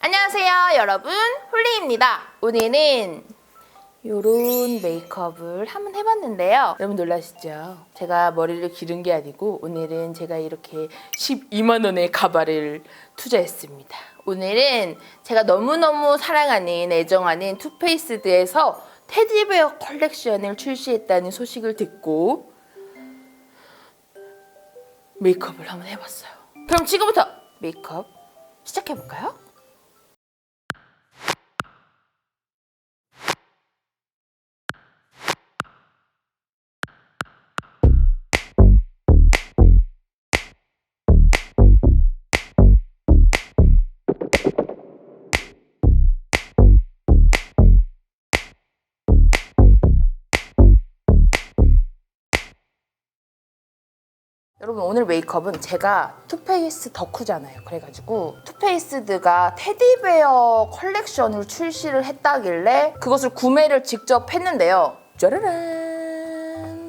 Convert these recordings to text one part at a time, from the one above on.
안녕하세요 여러분. 홀리입니다. 오늘은 요런 메이크업을 한번 해봤는데요. 여러분 놀라시죠? 제가 머리를 기른 게 아니고 오늘은 제가 이렇게 12만 원의 가발을 투자했습니다. 오늘은 제가 너무너무 사랑하는 애정하는 투페이스드에서 테디베어 컬렉션을 출시했다는 소식을 듣고 메이크업을 한번 해봤어요. 그럼 지금부터 메이크업 시작해볼까요? 여러분 오늘 메이크업은 제가 투페이스 덕후잖아요. 그래가지고 투페이스드가 테디베어 컬렉션을 출시를 했다길래 그것을 구매를 직접 했는데요. 짜라란.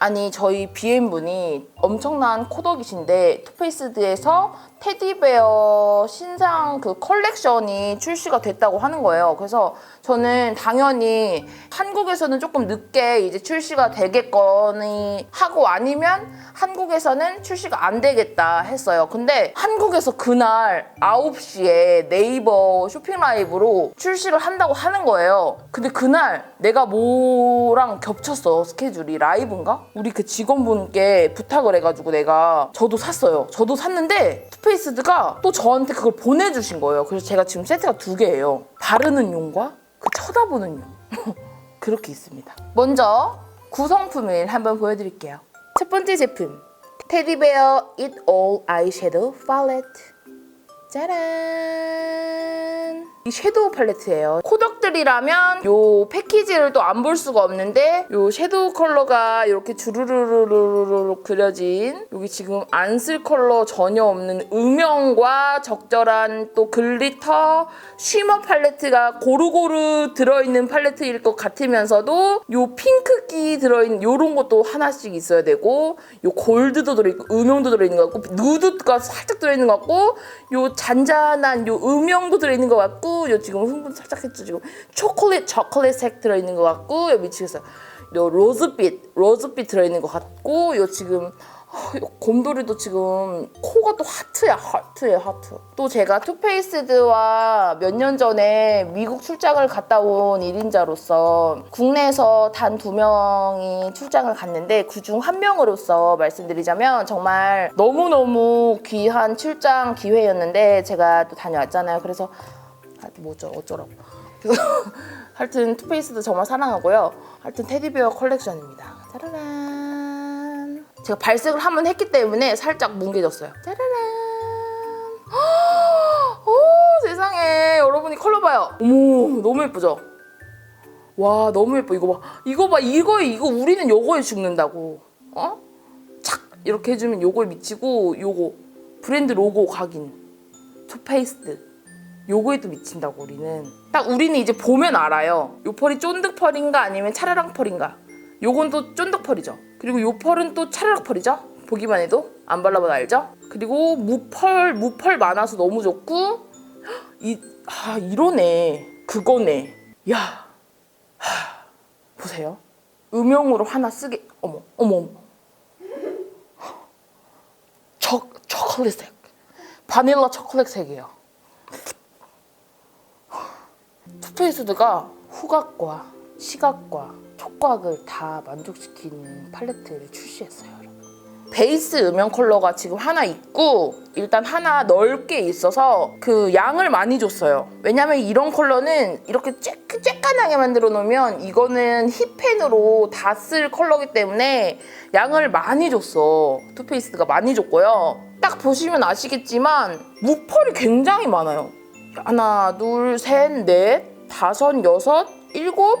아니 저희 BM분이 엄청난 코덕이신데 투페이스드에서 테디베어 신상 그 컬렉션이 출시가 됐다고 하는 거예요. 그래서 저는 당연히 한국에서는 조금 늦게 이제 출시가 되겠거니 하고 아니면 한국에서는 출시가 안 되겠다 했어요. 근데 한국에서 그날 9시에 네이버 쇼핑 라이브로 출시를 한다고 하는 거예요. 근데 그날 내가 뭐랑 겹쳤어 스케줄이 라이브인가? 우리 그 직원분께 부탁을 해가지고 내가 저도 샀어요. 저도 샀는데 투페이 스드가 또 저한테 그걸 보내주신 거예요. 그래서 제가 지금 세트가 두 개예요. 바르는 용과 그 쳐다보는 용. 그렇게 있습니다. 먼저 구성품을 한번 보여드릴게요. 첫 번째 제품 테디베어 It 아이섀도우 팔레트 짜란 이 섀도우 팔레트예요. 코덕들이라면 요 패키지를 또 안 볼 수가 없는데 요 섀도우 컬러가 이렇게 주르르르르르 그려진 여기 지금 안 쓸 컬러 전혀 없는 음영과 적절한 또 글리터 쉬머 팔레트가 고루고루 들어있는 팔레트일 것 같으면서도 요 핑크기 들어있는 요런 것도 하나씩 있어야 되고 요 골드도 들어있고 음영도 들어있는 것 같고 누드가 살짝 들어있는 것 같고 요 잔잔한 요 음영도 들어있는 것 같고 요 지금 흥분 살짝 했죠 지금. 초콜릿 초콜릿 색 들어있는 것 같고 요 미치겠어요 요 로즈빛 로즈빛 들어있는 것 같고 요 지금 어, 요 곰돌이도 지금 코가 또 하트야 하트야 하트. 또 제가 투페이스드와 몇 년 전에 미국 출장을 갔다 온 1인자로서 국내에서 단 두 명이 출장을 갔는데 그중 한 명으로서 말씀드리자면 정말 너무너무 귀한 출장 기회였는데 제가 또 다녀왔잖아요. 그래서 아, 뭐죠 어쩌라고. 그래서 하여튼 투페이스도 정말 사랑하고요. 하여튼 테디베어 컬렉션입니다. 짜라란. 제가 발색을 한 번 했기 때문에 살짝 뭉개졌어요. 짜라란. 오 세상에. 여러분이 컬러 봐요. 어머 너무 예쁘죠? 와 너무 예뻐. 이거 봐. 이거 봐. 이거에 이거 우리는 요거에 죽는다고. 어? 착! 이렇게 해주면 요거에 미치고 요거. 브랜드 로고 각인. 투페이스드 요거에도 미친다고 우리는. 딱 우리는 이제 보면 알아요. 요 펄이 쫀득 펄인가 아니면 차라랑 펄인가? 요건 또 쫀득 펄이죠. 그리고 요 펄은 또 차라락 펄이죠? 보기만 해도? 안 발라봐도 알죠? 그리고 무펄 무펄 많아서 너무 좋고 이 아, 이러네. 그거네. 야 하, 보세요. 음영으로 하나 쓰게 어머 어머 어머. 초, 초콜릿 색. 바닐라 초콜릿 색이에요 투페이스드가 후각과 시각과 촉각을 다 만족시키는 팔레트를 출시했어요. 여러분. 베이스 음영 컬러가 지금 하나 있고 일단 하나 넓게 있어서 그 양을 많이 줬어요. 왜냐면 이런 컬러는 이렇게 쬐, 쬐깐하게 만들어 놓으면 이거는 힙펜으로 다 쓸 컬러기 때문에 양을 많이 줬어. 투페이스드가 많이 줬고요. 딱 보시면 아시겠지만 무펄이 굉장히 많아요. 하나, 둘, 셋, 넷, 다섯, 여섯, 일곱,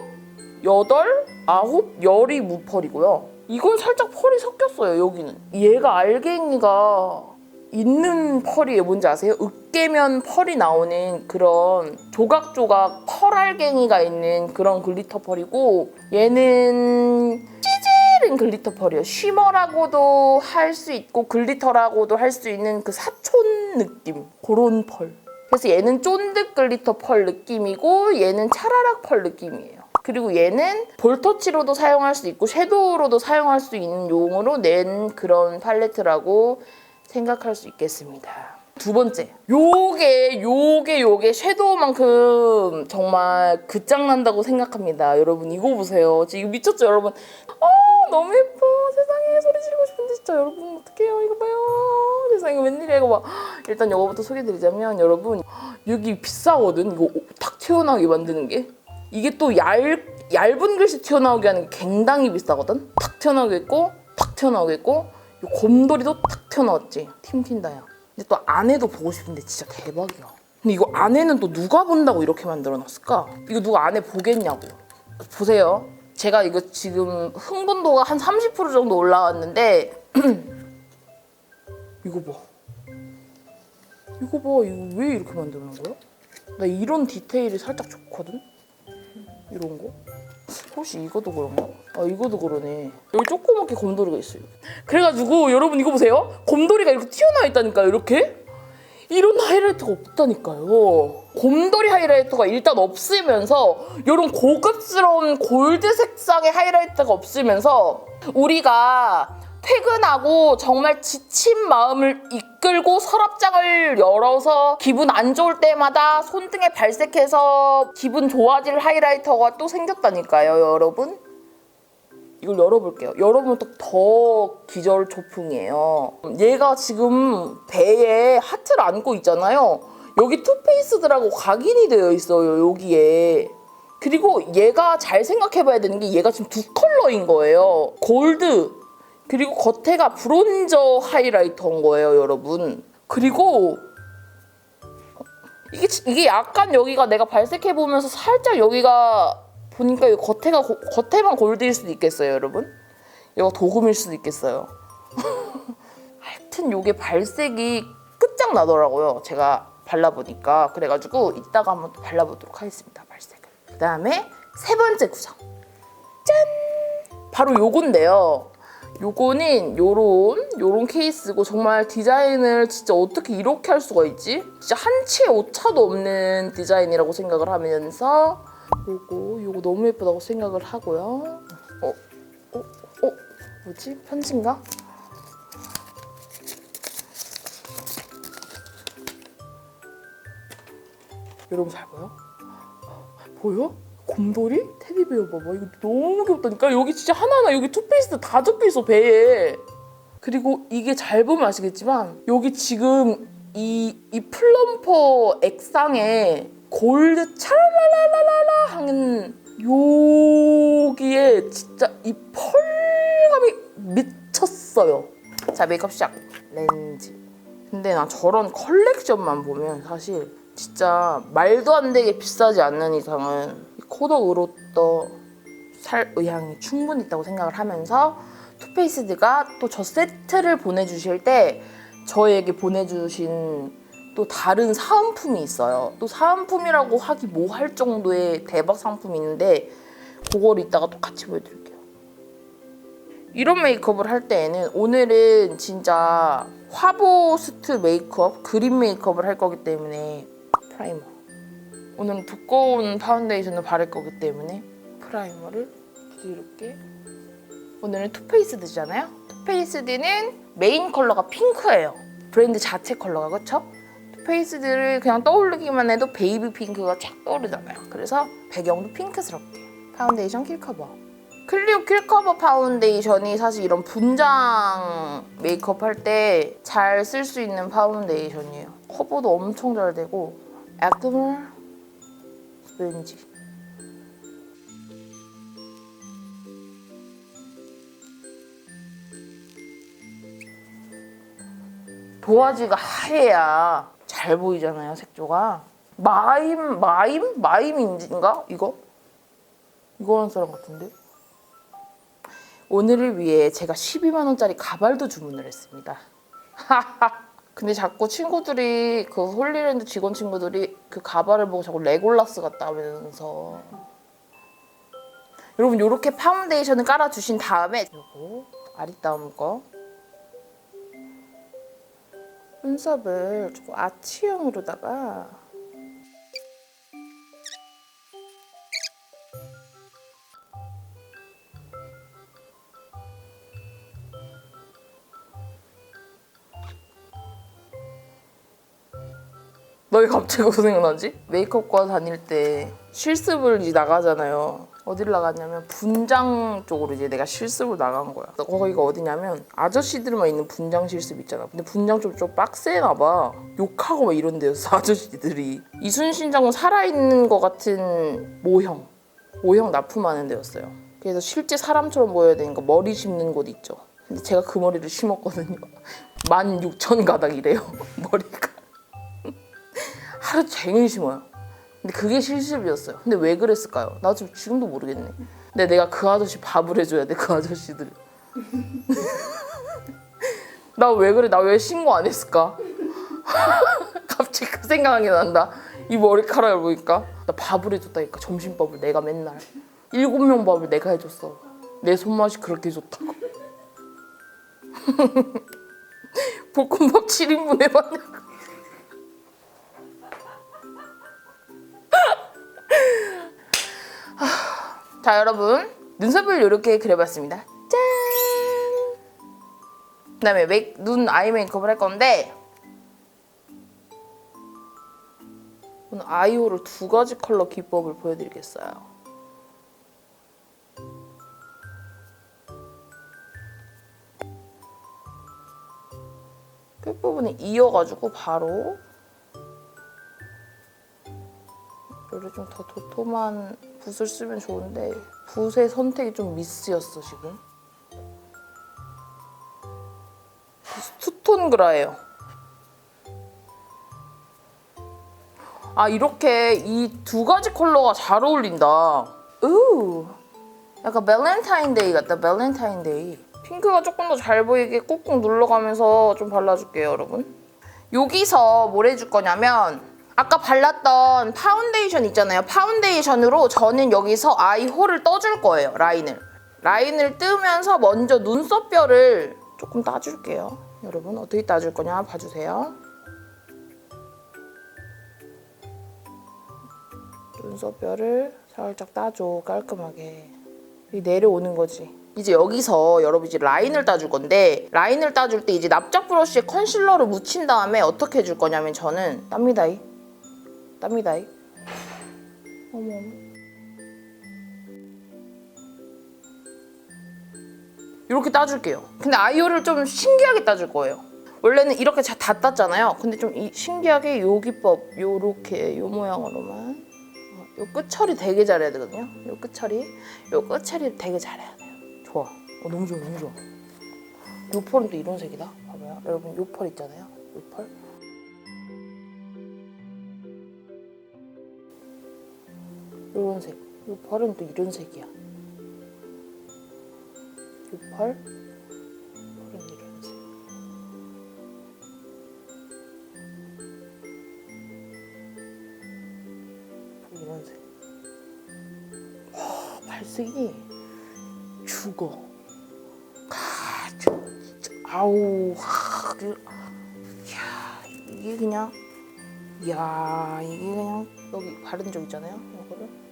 여덟, 아홉, 열이 무펄이고요. 이건 살짝 펄이 섞였어요, 여기는. 얘가 알갱이가 있는 펄이에요. 뭔지 아세요? 으깨면 펄이 나오는 그런 조각조각 펄 알갱이가 있는 그런 글리터 펄이고 얘는 찌질은 글리터 펄이에요. 쉬머라고도 할 수 있고 글리터라고도 할 수 있는 그 사촌 느낌. 그런 펄. 그래서 얘는 쫀득 글리터 펄 느낌이고 얘는 차라락 펄 느낌이에요. 그리고 얘는 볼터치로도 사용할 수 있고 섀도우로도 사용할 수 있는 용으로 낸 그런 팔레트라고 생각할 수 있겠습니다. 두 번째, 요게 요게 요게 섀도우만큼 정말 끝장난다고 생각합니다. 여러분 이거 보세요. 지금 미쳤죠, 여러분? 아 너무 예뻐. 세상에 소리 지르고 싶은데 진짜 여러분 어떡해요? 이거 봐요. 세상에 웬일이야 이거 봐. 일단 이거부터 소개드리자면 여러분 여기 비싸거든. 이거 탁 튀어나오게 만드는 게. 이게 또 얇, 얇은 글씨 튀어나오게 하는 게 굉장히 비싸거든. 탁 튀어나오겠고 탁 튀어나오겠고 요 곰돌이도 탁 튀어나왔지. 팀 튄다 야. 근데 또 안에도 보고 싶은데 진짜 대박이야. 근데 이거 안에는 또 누가 본다고 이렇게 만들어 놨을까? 이거 누가 안에 보겠냐고. 보세요. 제가 이거 지금 흥분도가 한 30% 정도 올라왔는데 이거 봐. 이거 봐. 이거 왜 이렇게 만드는 거야? 나 이런 디테일이 살짝 좋거든? 이런 거? 혹시 이것도 그런가? 아 이것도 그러네. 여기 조그맣게 곰돌이가 있어요. 그래가지고 여러분 이거 보세요. 곰돌이가 이렇게 튀어나와 있다니까요. 이렇게. 이런 하이라이터가 없다니까요. 곰돌이 하이라이터가 일단 없으면서 이런 고급스러운 골드 색상의 하이라이터가 없으면서 우리가 퇴근하고 정말 지친 마음을 이끌고 서랍장을 열어서 기분 안 좋을 때마다 손등에 발색해서 기분 좋아질 하이라이터가 또 생겼다니까요, 여러분. 이걸 열어볼게요. 열어보면 또더 기절 조풍이에요. 얘가 지금 배에 하트를 안고 있잖아요. 여기 투페이스드라고 각인이 되어 있어요, 여기에. 그리고 얘가 잘 생각해봐야 되는 게 얘가 지금 두 컬러인 거예요. 골드 그리고 겉에가 브론저 하이라이터인 거예요, 여러분. 그리고 이게 이게 약간 여기가 내가 발색해 보면서 살짝 여기가 보니까 이 겉에가 고- 겉에만 골드일 수도 있겠어요, 여러분. 이거 도금일 수도 있겠어요. 하여튼 요게 발색이 끝장 나더라고요. 제가 발라보니까 그래가지고 이따가 한번 또 발라보도록 하겠습니다. 발색을. 그 다음에 세 번째 구성. 짠! 바로 요건데요. 요거는 요런 요런 케이스고 정말 디자인을 진짜 어떻게 이렇게 할 수가 있지? 진짜 한 치의 오차도 없는 디자인이라고 생각을 하면서 요거 요거 너무 예쁘다고 생각을 하고요. 어? 어? 어? 뭐지? 편지인가? 여러분 잘 보여? 보여? 곰돌이? 테디베어 봐봐 이거 너무 귀엽다니까 여기 진짜 하나하나 여기 투페이스 다 적혀있어 배에 그리고 이게 잘 보면 아시겠지만 여기 지금 이, 이 플럼퍼 액상에 골드 차라라라라라 하는 여기에 진짜 이 펄감이 미쳤어요 자 메이크업 시작 렌즈 근데 나 저런 컬렉션만 보면 사실 진짜 말도 안 되게 비싸지 않는 이상은 이 코덕 으로떠 살 의향이 충분히 있다고 생각을 하면서 투페이스드가 또 저 세트를 보내주실 때 저에게 보내주신 또 다른 사은품이 있어요. 또 사은품이라고 하기 뭐 할 정도의 대박 상품이 있는데 그걸 이따가 또 같이 보여드릴게요. 이런 메이크업을 할 때에는 오늘은 진짜 화보 스트 메이크업, 그린 메이크업을 할 거기 때문에 프라이머. 오늘은 두꺼운 파운데이션을 바를 거기 때문에 프라이머를 부드럽게. 오늘은 투페이스드잖아요. 투페이스드는 메인 컬러가 핑크예요. 브랜드 자체 컬러가 그렇죠? 투페이스드를 그냥 떠올리기만 해도 베이비 핑크가 쫙 떠오르잖아요. 그래서 배경도 핑크스럽게. 파운데이션 킬 커버. 클리오 킬 커버 파운데이션이 사실 이런 분장 메이크업 할 때 잘 쓸 수 있는 파운데이션이에요. 커버도 엄청 잘 되고 액물 왠지 도화지가 하얘야. 잘 보이잖아요 색조가. 마임 마임? 마임인가? 이거? 이거 하는 사람 같은데? 오늘을 위해 제가 12만 원짜리 가발도 주문을 했습니다. 근데 자꾸 친구들이 그 홀리랜드 직원 친구들이 그 가발을 보고 자꾸 레골라스 같다면서. 여러분 이렇게 파운데이션을 깔아 주신 다음에 요거 아리따움 거. 눈썹을 조금 아치형으로다가 너희 갑자기 그 생각나지? 메이크업과 다닐 때 실습을 이제 나가잖아요. 어디를 나갔냐면 분장 쪽으로 이제 내가 실습을 나간 거야. 거기가 어디냐면 아저씨들만 있는 분장 실습 있잖아. 근데 분장 좀좀 빡세나 봐. 욕하고 막 이런 데였어 아저씨들이. 이순신 장군 살아있는 것 같은 모형. 모형 납품하는 데였어요. 그래서 실제 사람처럼 보여야 되니까 머리 심는 곳 있죠. 근데 제가 그 머리를 심었거든요. 16,000 가닥이래요. 머리가. 하루 종일 심어요. 근데 그게 실습이었어요. 근데 왜 그랬을까요? 나 지금 지금도 모르겠네. 근데 내가 그 아저씨 밥을 해줘야 돼, 그 아저씨들. 나 왜 그래? 나 왜 신고 안 했을까? 갑자기 그 생각이 난다. 이 머리카락을 보니까 나 밥을 해줬다니까 점심밥을 내가 맨날 일곱 명 밥을 내가 해줬어. 내 손맛이 그렇게 좋다고. 볶음밥 7인분 해봤냐고. 자 여러분. 눈썹을 이렇게 그려봤습니다. 짠! 그 다음에 메이, 눈 아이 메이크업을 할 건데 오늘 아이호를 두 가지 컬러 기법을 보여드리겠어요. 끝부분에 이어가지고 바로 요를 좀더 도톰한 붓을 쓰면 좋은데 붓의 선택이 좀 미스였어 지금. 투톤 그라예요. 아 이렇게 이 두 가지 컬러가 잘 어울린다. 우 약간 밸런타인데이 같다 밸런타인데이 핑크가 조금 더 잘 보이게 꾹꾹 눌러가면서 좀 발라줄게요 여러분. 여기서 뭘 해줄 거냐면 아까 발랐던 파운데이션 있잖아요. 파운데이션으로 저는 여기서 아이 홀을 떠줄 거예요. 라인을. 라인을 뜨면서 먼저 눈썹뼈를 조금 따줄게요. 여러분 어떻게 따줄 거냐 봐주세요. 눈썹뼈를 살짝 따줘 깔끔하게. 이 내려오는 거지. 이제 여기서 여러분 이제 라인을 따줄 건데 라인을 따줄 때 이제 납작 브러쉬에 컨실러를 묻힌 다음에 어떻게 해줄 거냐면 저는 땀이다이 땀이다이 어머 어머. 이렇게 따줄게요. 근데 아이오를 좀 신기하게 따줄 거예요. 원래는 이렇게 자- 다 땄잖아요. 근데 좀 이- 신기하게 요 기법 요렇게 요 모양으로만. 어, 요 끝처리 되게 잘해야 되거든요. 요 끝처리. 요 끝처리 되게 잘해야 돼요. 좋아. 어, 너무 좋아 너무 좋아. 요 펄은 또 이런 색이다? 봐봐요. 여러분 요 펄 있잖아요. 요 펄. 요런 색. 요 펄은 또 이런 색이야. 요 펄. 펄은 이런 색. 펄 이런 색. 와, 발색이 죽어. 아, 진짜. 아우, 하, 그, 야, 이게 그냥, 야, 이게 그냥 여기 바른 쪽 있잖아요. 이거를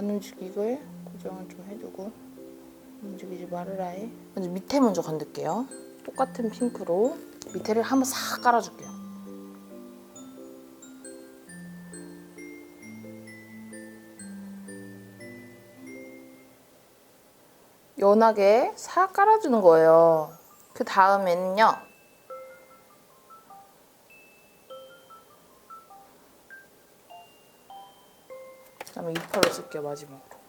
안 움직이게 고정을 좀 해두고 움직이지 말으라 해. 먼저 밑에 먼저 건들게요. 똑같은 핑크로 밑에를 한번 싹 깔아줄게요. 연하게 싹 깔아주는 거예요. 그 다음에는요. 그다음에 이파를 쓸게요 마지막으로.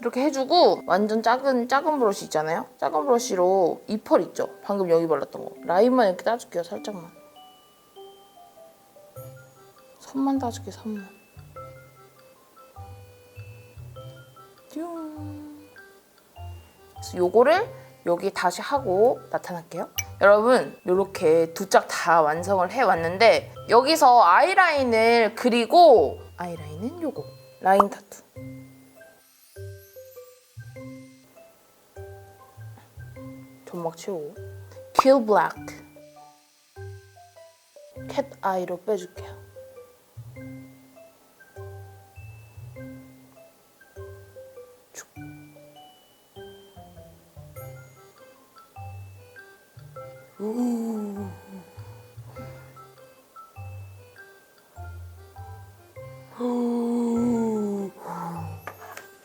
이렇게 해주고 완전 작은 작은 브러쉬 있잖아요. 작은 브러쉬로 이 펄 있죠. 방금 여기 발랐던 거. 라인만 이렇게 따줄게요 살짝만. 선만 따줄게 선만. 뿅. 그래서 요거를 여기 다시 하고 나타날게요. 여러분 이렇게 두 짝 다 완성을 해왔는데 여기서 아이라인을 그리고 아이라인은 요거 라인 타투 점막 채우고 킬 블랙 캣 아이로 빼줄게요 쭉.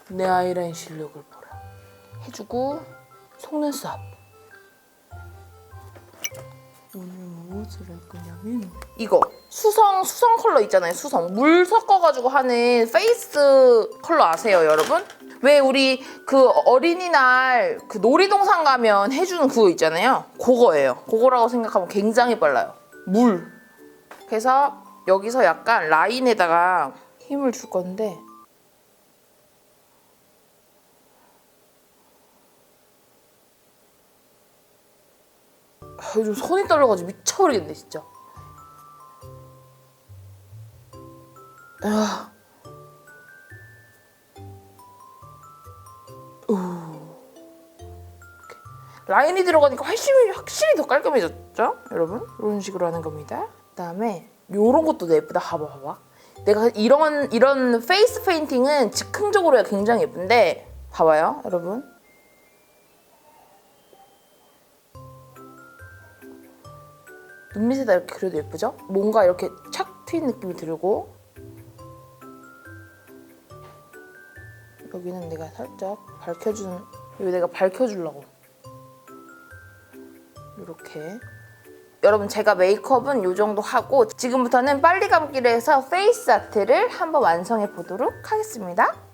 내 아이라인 실력을 보라. 해주고 속눈썹. 오늘 무엇을 할 거냐면 이거 수성 수성 컬러 있잖아요. 수성 물 섞어가지고 하는 페이스 컬러 아세요, 여러분? 왜 우리 그 어린이날 그 놀이동산 가면 해주는 그거 있잖아요. 그거예요. 그거라고 생각하면 굉장히 빨라요. 물. 그래서 여기서 약간 라인에다가 힘을 줄 건데 아, 요즘 손이 떨려가지고 미쳐버리겠네 진짜 아. 라인이 들어가니까 훨씬 확실히 더 깔끔해졌죠 여러분? 이런 식으로 하는 겁니다. 그다음에 요런 것도 내 예쁘다. 봐봐 봐봐. 내가 이런 이런 페이스 페인팅은 즉흥적으로 굉장히 예쁜데 봐봐요 여러분. 눈밑에다 이렇게 그려도 예쁘죠? 뭔가 이렇게 착 트인 느낌이 들고 여기는 내가 살짝 밝혀주는 여기 내가 밝혀주려고 이렇게 여러분 제가 메이크업은 이 정도 하고 지금부터는 빨리 감기를 해서 페이스 아트를 한번 완성해 보도록 하겠습니다.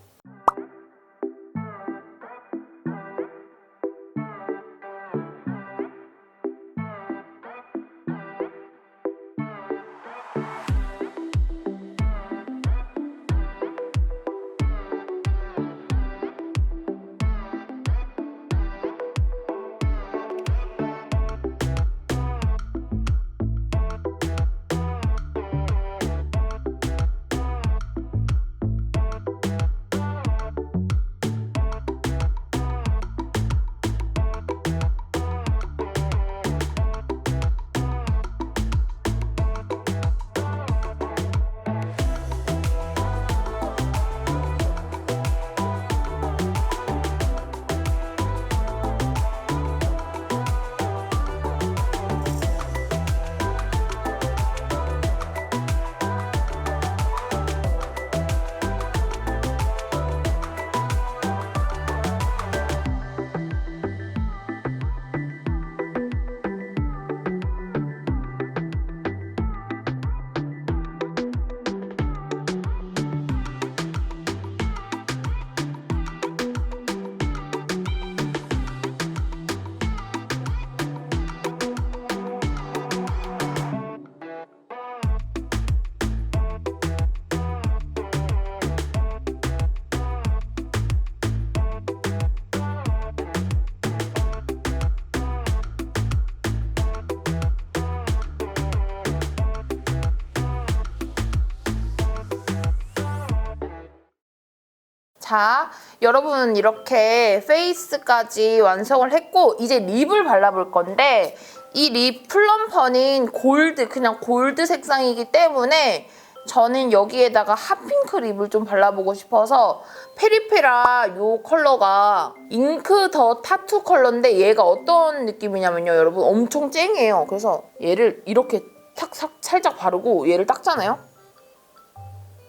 자, 여러분 이렇게 페이스까지 완성을 했고 이제 립을 발라볼 건데 이 립 플럼퍼는 골드, 그냥 골드 색상이기 때문에 저는 여기에다가 핫핑크 립을 좀 발라보고 싶어서 페리페라 요 컬러가 잉크 더 타투 컬러인데 얘가 어떤 느낌이냐면요 여러분. 엄청 쨍해요. 그래서 얘를 이렇게 탁탁 살짝 바르고 얘를 닦잖아요?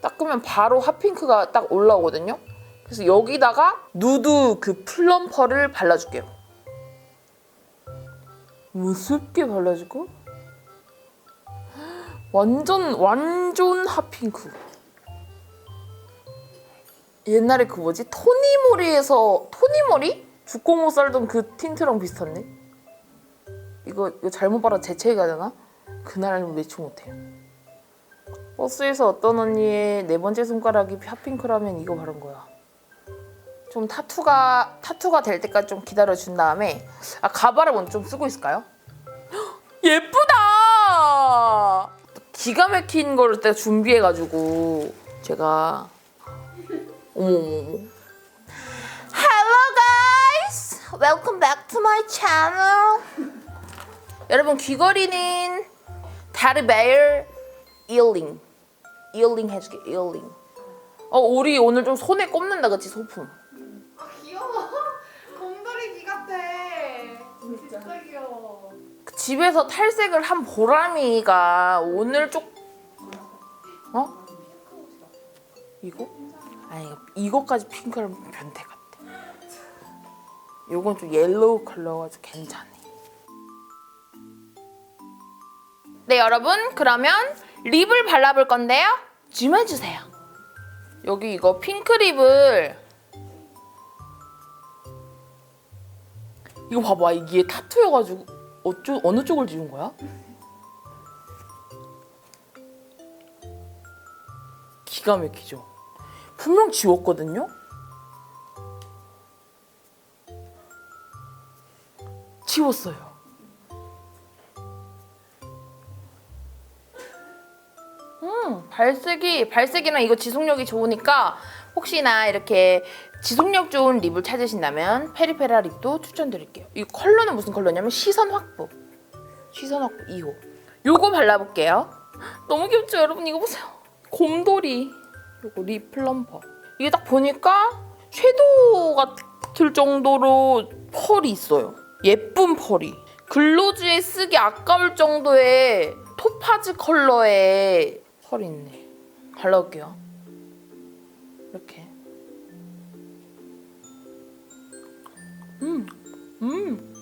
닦으면 바로 핫핑크가 딱 올라오거든요 그래서 여기다가 누드 그 플럼퍼를 발라줄게요. 무섭게 발라주고 완전 완전 핫핑크. 옛날에 그 뭐지 토니모리에서 토니모리 죽고못 살던 그 틴트랑 비슷한데? 이거 이거 잘못 바라 재채기가 되나? 그날은 매치 못해요. 버스에서 어떤 언니의 네 번째 손가락이 핫핑크라면 이거 바른 거야. 좀 타투가 타투가 될 때까지 좀 기다려 준 다음에 아 가발을 먼저 좀 쓰고 있을까요? 헉, 예쁘다. 기가 막힌 거를 때 준비해 가지고 제가 어머 어머 Hello guys, welcome back to my channel. 여러분 귀걸이는 다르베일 이어링 이어링 해줄게 이어링. 어 우리 오늘 좀 손에 꼽는다 그치 소품. 집에서 탈색을 한 보람이가 오늘 쪽 어? 이거? 아니 이거- 이거까지 핑크를 변태 같아. 요건 좀 옐로우 컬러가지고 괜찮네. 네 여러분 그러면 립을 발라볼 건데요. 줌 해주세요. 여기 이거 핑크 립을 이거 봐봐 이게 타투여가지고 어쩌 어느 쪽을 지운 거야? 기가 막히죠. 분명 지웠거든요. 지웠어요. 음, 발색이 발색이랑 이거 지속력이 좋으니까 혹시나 이렇게 지속력 좋은 립을 찾으신다면 페리페라 립도 추천드릴게요. 이 컬러는 무슨 컬러냐면 시선 확보. 시선 확보 2호. 요거 발라볼게요. 너무 귀엽죠, 여러분? 이거 보세요. 곰돌이. 요거 립 플럼퍼. 이게 딱 보니까 섀도우 같을 정도로 펄이 있어요. 예쁜 펄이. 글로즈에 쓰기 아까울 정도의 토파즈 컬러의 펄이 있네. 발라볼게요. 이렇게. 음, 음.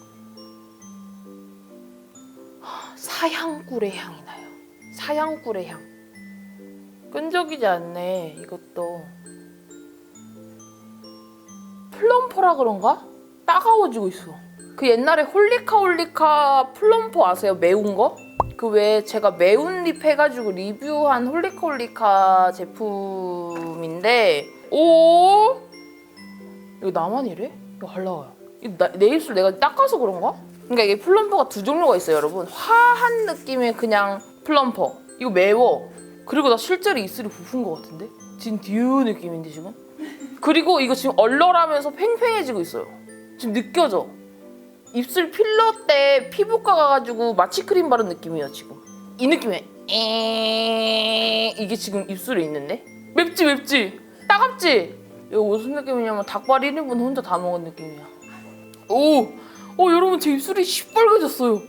사향꿀의 향이 나요. 사향꿀의 향. 끈적이지 않네, 이것도. 플럼퍼라 그런가? 따가워지고 있어. 그 옛날에 홀리카 홀리카 플럼퍼 아세요? 매운 거? 그왜 제가 매운 립 해가지고 리뷰한 홀리카 홀리카 제품인데 오 이거 나만 이래? 이거 발라와요. 나- 내 입술 내가 닦아서 그런가? 그러니까 이게 플럼퍼가 두 종류가 있어요, 여러분. 화한 느낌의 그냥 플럼퍼. 이거 매워. 그리고 나 실제로 입술이 부푼 것 같은데? 지금 듀 느낌인데 지금? 그리고 이거 지금 얼얼하면서 팽팽해지고 있어요. 지금 느껴져. 입술 필러 때 피부과 가가지고 마취크림 바른 느낌이에요 지금. 이 느낌이야. 에 이게 지금 입술에 있는데? 맵지 맵지? 따갑지? 이거 무슨 느낌이냐면 닭발 1인분 혼자 다 먹은 느낌이야. 오! 어 여러분 제 입술이 시뻘개졌어요.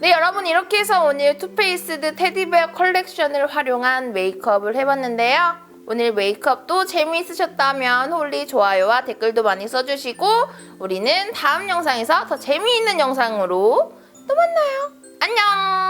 네 여러분 이렇게 해서 오늘 투페이스드 테디베어 컬렉션을 활용한 메이크업을 해봤는데요. 오늘 메이크업도 재미있으셨다면 홀리 좋아요와 댓글도 많이 써주시고 우리는 다음 영상에서 더 재미있는 영상으로 또 만나요. 안녕!